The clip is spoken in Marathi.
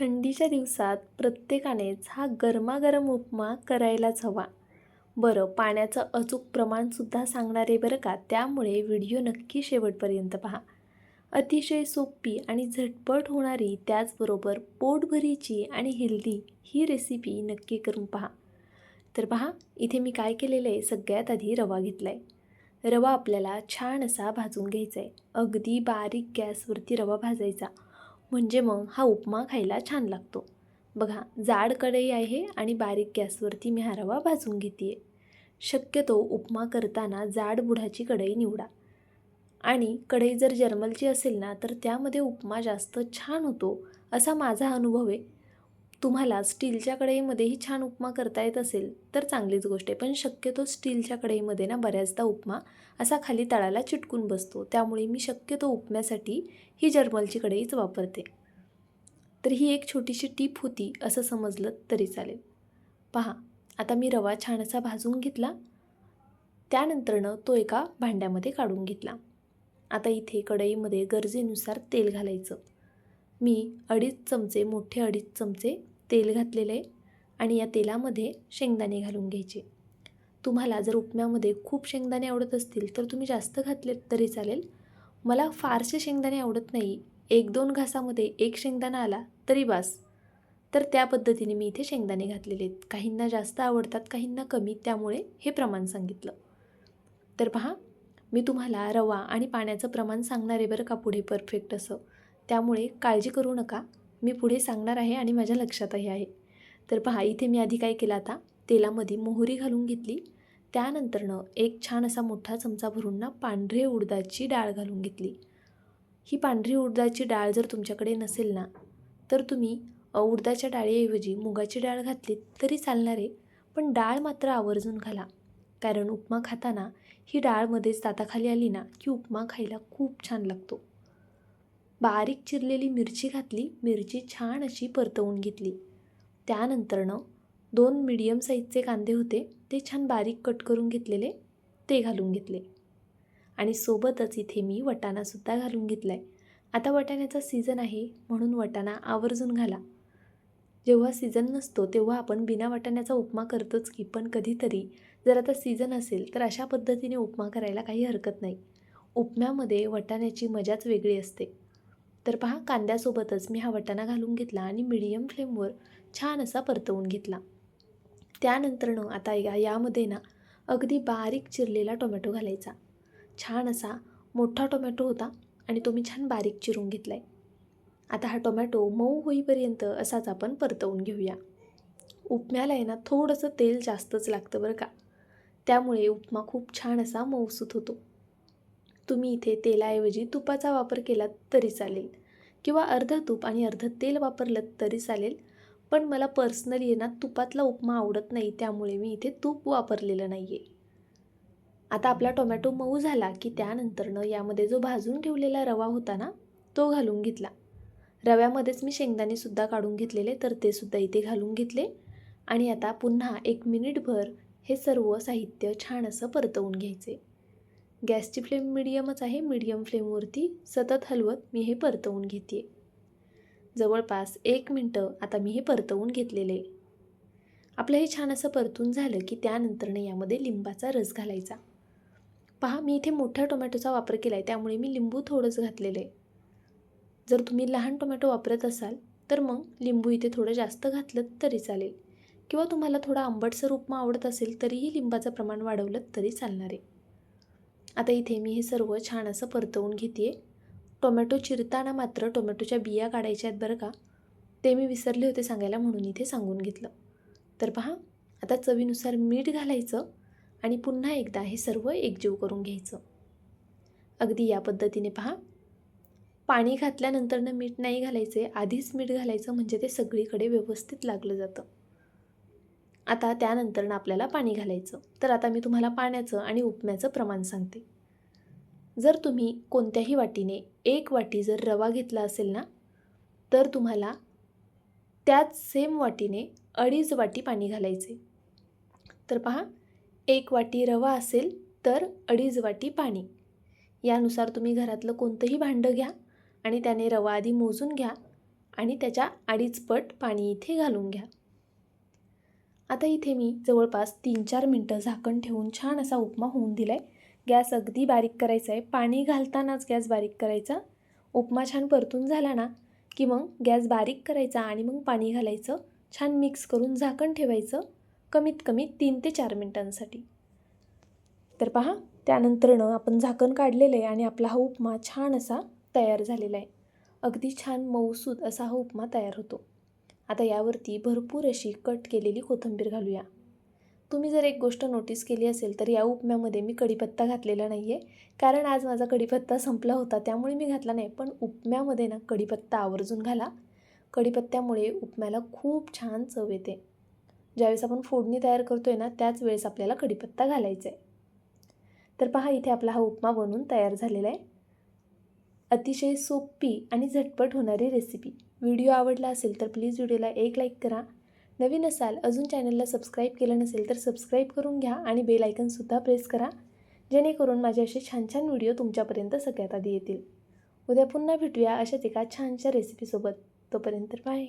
थंडीच्या दिवसात प्रत्येकानेच हा गरमागरम उपमा करायलाच हवा. बरं पाण्याचं अचूक प्रमाणसुद्धा सांगणार आहे बरं का? त्यामुळे व्हिडिओ नक्की शेवटपर्यंत पहा. अतिशय सोपी आणि झटपट होणारी त्याचबरोबर पोटभरीची आणि हेल्दी ही रेसिपी नक्की करून पहा. तर पहा इथे मी काय केलेलं आहे? सगळ्यात आधी रवा घेतला आहे रवा आपल्याला छान असा भाजून घ्यायचा आहे अगदी बारीक गॅसवरती रवा भाजायचा. म्हणजे मग हा उपमा खायला छान लागतो. बघा जाड कढई आहे आणि बारीक गॅसवरती मी हा रवा भाजून घेते आहे शक्यतो उपमा करताना जाड बुढाची कढई निवडा. आणि कढई जर जर्मलची असेल ना तर त्यामध्ये उपमा जास्त छान होतो असा माझा अनुभव आहे. तुम्हाला स्टीलच्या कढईमध्येही छान उपमा करता येत असेल तर चांगलीच गोष्ट आहे. पण शक्यतो स्टीलच्या कढईमध्ये ना बऱ्याचदा उपमा असा खाली तळाला चिटकून बसतो. त्यामुळे मी शक्यतो उपम्यासाठी ही जर्मलची कढईच वापरते. तर ही एक छोटीशी टीप होती असं समजलं तरी चालेल. पहा आता मी रवा छान असा भाजून घेतला. त्यानंतरनं तो एका भांड्यामध्ये काढून घेतला. आता इथे कढईमध्ये गरजेनुसार तेल घालायचं. मी अडीच चमचे मोठे अडीच चमचे तेल घातलेले आणि या तेलामध्ये शेंगदाणे घालून घ्यायचे. तुम्हाला जर उपम्यामध्ये खूप शेंगदाणे आवडत असतील तर तुम्ही जास्त घातले तरी चालेल. मला फारसे शेंगदाणे आवडत नाही. एक दोन घासामध्ये एक शेंगदाणा आला तरी बास. तर त्या पद्धतीने मी इथे शेंगदाणे घातलेले आहेत. काहींना जास्त आवडतात काहींना कमी त्यामुळे हे प्रमाण सांगितलं. तर पहा मी तुम्हाला रवा आणि पाण्याचं प्रमाण सांगणार आहे बरं का पुढे परफेक्ट असं. त्यामुळे काळजी करू नका. मी पुढे सांगणार आहे आणि माझ्या लक्षातही आहे. तर पहा इथे मी आधी काय केलं आता? तेलामध्ये मोहरी घालून घेतली. त्यानंतरनं एक छान असा मोठा चमचा भरून ना पांढरे उडदाची डाळ घालून घेतली. ही पांढरी उडदाची डाळ जर तुमच्याकडे नसेल ना तर तुम्ही उडदाच्या डाळीऐवजी मुगाची डाळ घातली तरी चालणार आहे. पण डाळ मात्र आवर्जून घाला. कारण उपमा खाताना ही डाळमध्येच ताताखाली आली ना की उपमा खायला खूप छान लागतो. बारीक चिरलेली मिरची घातली मिरची छान अशी परतवून घेतली. त्यानंतरनं दोन मिडियम साईजचे कांदे होते ते छान बारीक कट करून घेतलेले ते घालून घेतले. आणि सोबतच इथे मी वटाणासुद्धा घालून घेतला आहे आता वटाण्याचा सीझन आहे म्हणून वटाणा आवर्जून घाला. जेव्हा सीझन नसतो तेव्हा आपण बिना वाटाण्याचा उपमा करतोच की पण कधीतरी जर आता सीझन असेल तर अशा पद्धतीने उपमा करायला काही हरकत नाही. उपम्यामध्ये वटाण्याची मजाच वेगळी असते. तर पहा कांद्यासोबतच मी हा वटाणा घालून घेतला आणि मिडियम फ्लेमवर छान असा परतवून घेतला. त्यानंतरनं आता या यामध्ये ना अगदी बारीक चिरलेला टोमॅटो घालायचा. छान असा मोठा टोमॅटो होता आणि तो मी छान बारीक चिरून घेतला आहे आता हा टोमॅटो मऊ होईपर्यंत असाच आपण परतवून घेऊया. उपम्याला आहे ना थोडंसं तेल जास्तच लागतं बरं का. त्यामुळे उपमा खूप छान असा मऊसूत होतो. तुम्ही इथे तेलाऐवजी तुपाचा वापर केला तरी चालेल. किंवा अर्धं तूप आणि अर्धं तेल वापरलं तरी चालेल. पण मला पर्सनली आहे ना तुपातला उपमा आवडत नाही त्यामुळे मी इथे तूप वापरलेलं नाही आहे आता आपला टोमॅटो मऊ झाला की त्यानंतरनं यामध्ये जो भाजून ठेवलेला रवा होता ना तो घालून घेतला. रव्यामध्येच मी शेंगदाणेसुद्धा काढून घेतलेले तर ते सुद्धा इथे घालून घेतले. आणि आता पुन्हा एक मिनिटभर हे सर्व साहित्य छान असं परतवून घ्यायचे. गॅसची फ्लेम मिडियमच आहे मिडियम फ्लेमवरती सतत हलवत मी हे परतवून घेते जवळपास एक मिनटं आता मी हे परतवून घेतलेले. आपलं हे छान असं परतून झालं की त्यानंतरनं यामध्ये लिंबाचा रस घालायचा. पहा मी इथे मोठ्या टोमॅटोचा वापर केला आहे त्यामुळे मी लिंबू थोडंच घातलेलं आहे. जर तुम्ही लहान टोमॅटो वापरत असाल तर मग लिंबू इथे थोडं जास्त घातलं तरी चालेल. किंवा तुम्हाला थोडा आंबटसर उपमा आवडत असेल तरीही लिंबाचं प्रमाण वाढवलं तरी चालणार आहे. आता इथे मी हे सर्व छान असं परतवून घेते टोमॅटो चिरताना मात्र टोमॅटोच्या बिया काढायच्या आहेत बरं का? ते मी विसरले होते सांगायला म्हणून इथे सांगून घेतलं. तर पहा आता चवीनुसार मीठ घालायचं आणि पुन्हा एकदा हे सर्व एकजीव करून घ्यायचं. अगदी या पद्धतीने पहा. पाणी घातल्यानंतरनं मीठ नाही घालायचे आधीच मीठ घालायचं म्हणजे ते सगळीकडे व्यवस्थित लागलं जातं. आता त्यानंतरनं आपल्याला पाणी घालायचं. तर आता मी तुम्हाला पाण्याचं आणि उपम्याचं प्रमाण सांगते. जर तुम्ही कोणत्याही वाटीने एक वाटी जर रवा घेतला असेल ना तर तुम्हाला त्याच सेम वाटीने अडीच वाटी पाणी घालायचे. तर पहा एक वाटी रवा असेल तर अडीच वाटी पाणी. यानुसार तुम्ही घरातलं कोणतंही भांडं घ्या आणि त्याने रवा आधी मोजून घ्या आणि त्याच्या अडीच पट पाणी इथे घालून घ्या. आता इथे मी जवळपास तीन चार मिनटं झाकण ठेवून छान असा उपमा होऊन दिला आहे गॅस अगदी बारीक करायचा आहे. पाणी घालतानाच गॅस बारीक करायचा. उपमा छान परतून झाला ना की मग गॅस बारीक करायचा आणि मग पाणी घालायचं. छान मिक्स करून झाकण ठेवायचं कमीत कमी तीन ते चार मिनटांसाठी. तर पहा त्यानंतरनं आपण झाकण काढलेलं आहे आणि आपला हा उपमा छान असा तयार झालेला आहे. अगदी छान मऊसूद असा हा उपमा तयार होतो. आता यावरती भरपूर अशी कट केलेली कोथिंबीर घालूया. तुम्ही जर एक गोष्ट नोटीस केली असेल तर या उपम्यामध्ये मी कढीपत्ता घातलेला नाही आहे कारण आज माझा कढीपत्ता संपला होता त्यामुळे मी घातला नाही. पण उपम्यामध्ये ना कढीपत्ता आवर्जून घाला. कढीपत्त्यामुळे उपम्याला खूप छान चव येते. ज्यावेळेस आपण फोडणी तयार करतो आहे ना त्याच वेळेस आपल्याला कढीपत्ता घालायचा आहे तर पहा इथे आपला हा उपमा बनून तयार झालेला आहे. अतिशय सोपी आणि झटपट होणारी रेसिपी व्हिडिओ आवडला असेल तर प्लीज व्हिडिओला एक लाईक करा. नवीन असाल अजून चॅनलला सबस्क्राईब केलं नसेल तर सबस्क्राईब करून घ्या आणि बेल आयकनसुद्धा प्रेस करा जेणेकरून माझे असे छान छान व्हिडिओ तुमच्यापर्यंत सगळ्यात आधी येतील. उद्या पुन्हा भेटूया अशाच एका छानशा रेसिपीसोबत तोपर्यंत बाय